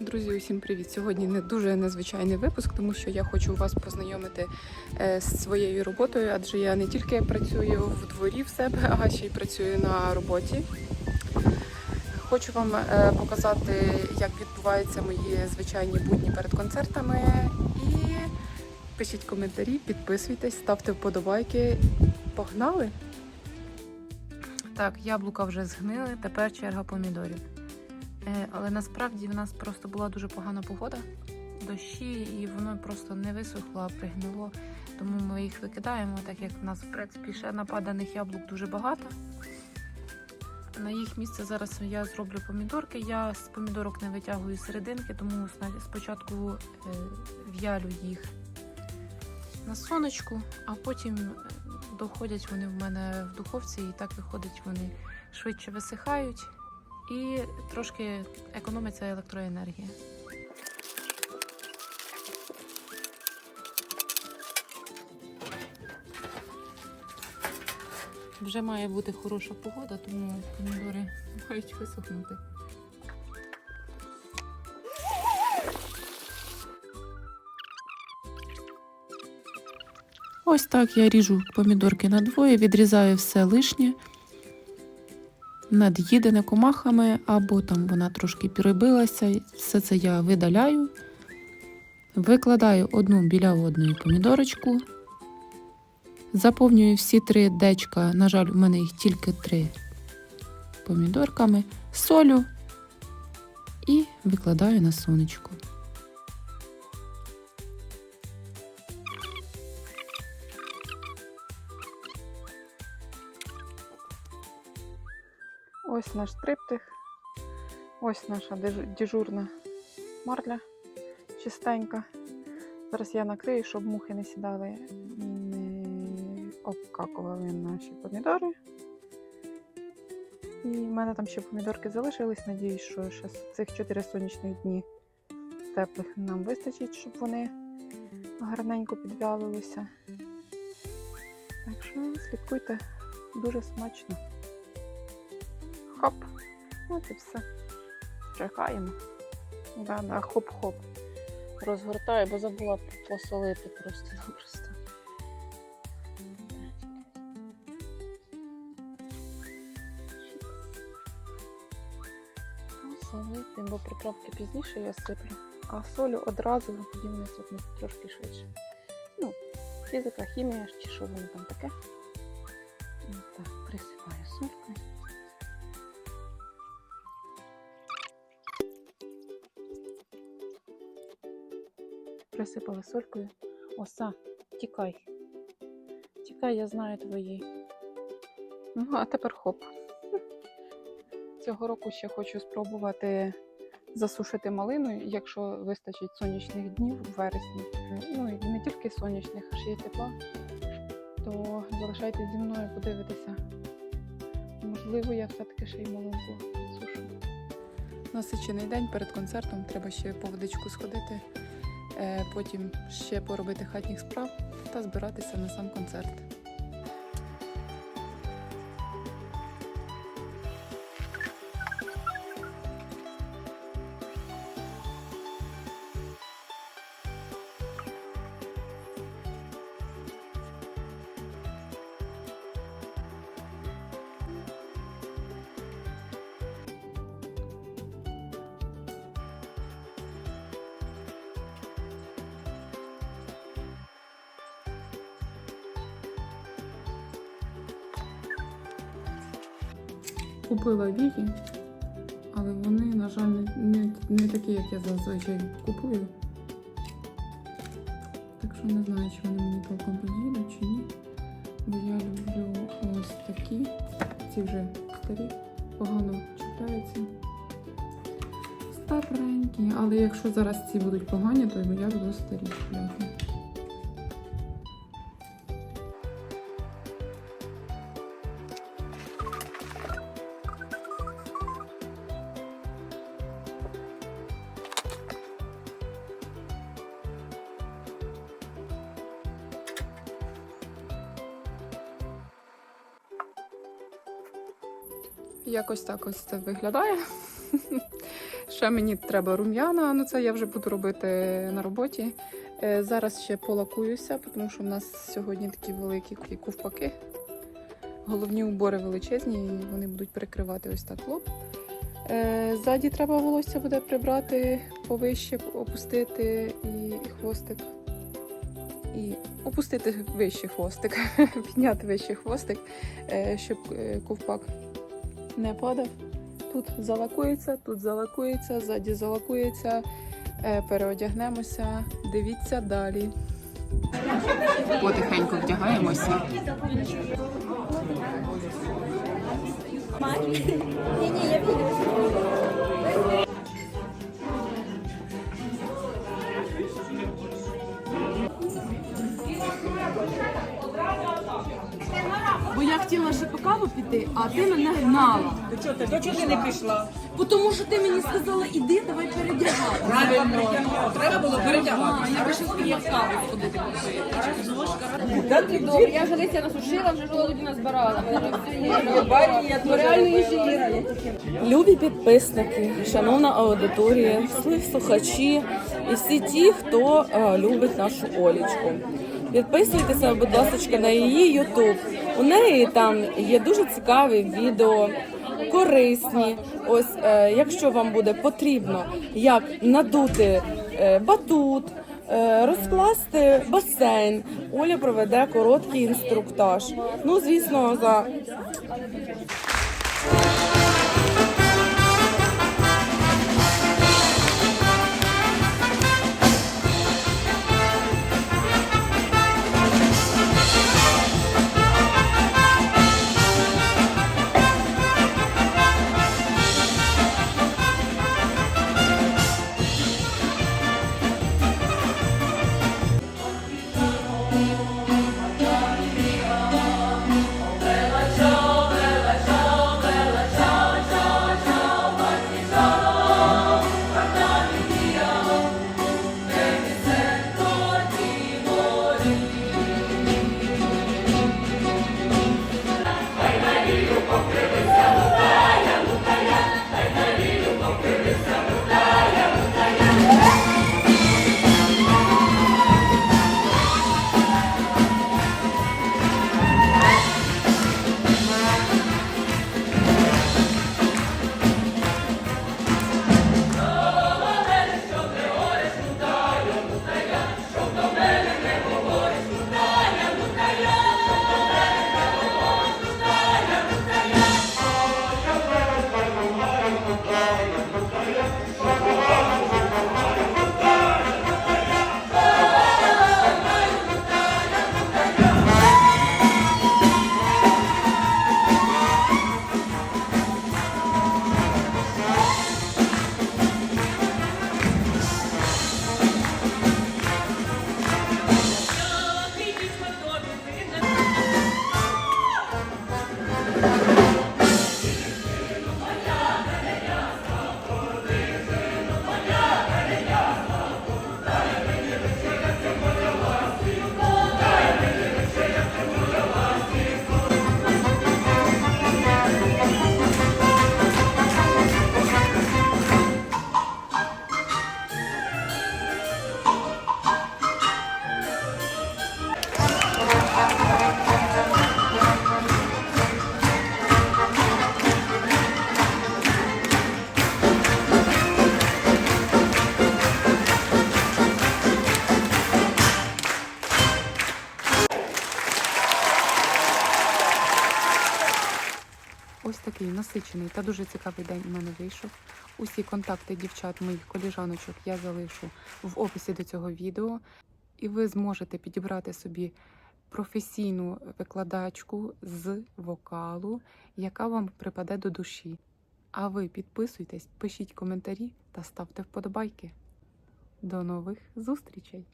Друзі, усім привіт! Сьогодні не дуже незвичайний випуск, тому що я хочу вас познайомити е, з своєю роботою, адже я не тільки працюю в дворі в себе, а ще й працюю на роботі. Хочу вам е, показати, як відбуваються мої звичайні будні перед концертами. І пишіть коментарі, підписуйтесь, ставте вподобайки. Погнали! Так, яблука вже згнили, тепер черга помідорів. Е, Але насправді в нас просто була дуже погана погода, дощі, і воно просто не висохло, а пригнило. Тому ми їх викидаємо, так як в нас в принципі ще нападаних яблук дуже багато. На їх місце зараз я зроблю помідорки. Я з помідорок не витягую серединки, тому спочатку е, в'ялю їх на сонечку, а потім е, доходять вони в мене в духовці, і так виходить, вони швидше висихають і трошки економиться електроенергія. Вже має бути хороша погода, тому помідори мають висохнути. Ось так я ріжу помідорки на двоє, відрізаю все лишнє над'їдене комахами, або там вона трошки перебилася. Все це я видаляю, викладаю одну біля одної помідорочку, заповнюю всі три дечка. На жаль, у мене їх тільки три помідорками, солю і викладаю на сонечко. Ось наш триптих. Ось наша дежурна марля чистенька. Зараз я накрию, щоб мухи не сідали, не обкакували наші помідори. І в мене там ще помідорки залишились. Надіюсь, що ще з цих 4 сонячних дні теплих нам вистачить, щоб вони гарненько підвялилися. Так що слідкуйте дуже смачно. Хоп. От і все. Чекаємо. Да, да, хоп-хоп. Розгортаю, бо забула посолити просто-напросто. Посолити, бо приправки пізніше я сиплю, а солю одразу, вони сипнуть трошки швидше. Ну, фізика, хімія чи що воно там таке. Так, присипаю солькою. Присипала солькою. Оса, тікай. Тікай, я знаю твої. Ну, а тепер хоп. Цього року ще хочу спробувати засушити малину, якщо вистачить сонячних днів в вересні. Ну і не тільки сонячних, а ще й тепла. То залишайтесь зі мною подивитися. Можливо, я все-таки ще й малинку сушу. Насичений день перед концертом треба ще по водичку сходити. Е, потім ще поробити хатніх справ та збиратися на сам концерт. Купила вії, але вони, на жаль, не, не, такі, як я зазвичай купую. Так що не знаю, чи вони мені толком підійдуть чи ні. Бо я люблю ось такі. Ці вже старі, погано чіпляються. Старенькі, але якщо зараз ці будуть погані, то я буду старі купляти. Якось так ось це виглядає. Ще мені треба рум'яна, ну це я вже буду робити на роботі. Е, Зараз ще полакуюся, тому що в нас сьогодні такі великі кі- ковпаки. Головні убори величезні, і вони будуть перекривати ось так лоб. Е, Ззаді треба волосся буде прибрати повище, опустити і хвостик. І опустити вищий хвостик, підняти вищий хвостик, е, щоб ковпак не падав. Тут залакується, тут залакується, ззаді залакується. Е, Переодягнемося. Дивіться далі. Потихеньку вдягаємося. Бо я хотіла ще по каву піти, а ти мене гнала. Ти чого ти? До чого ти не пішла? Бо Тому що ти мені сказала, іди, давай передягати. Правильно. Треба було перетягати. А я би ще хотіла каву сходити. Добре, я вже листя насушила, вже жолуді назбирала. Реально їжі Любі підписники, шановна аудиторія, всі слухачі і всі ті, хто е, любить нашу Олічку. Підписуйтеся, будь ласка, на її Ютуб. У неї там є дуже цікаві відео, корисні. Ось, е, якщо вам буде потрібно, як надути е, батут, е, розкласти басейн, Оля проведе короткий інструктаж. Ну, звісно, за такий насичений та дуже цікавий день у мене вийшов. Усі контакти дівчат, моїх коліжаночок я залишу в описі до цього відео, і ви зможете підібрати собі професійну викладачку з вокалу, яка вам припаде до душі. А ви підписуйтесь, пишіть коментарі та ставте вподобайки. До нових зустрічей!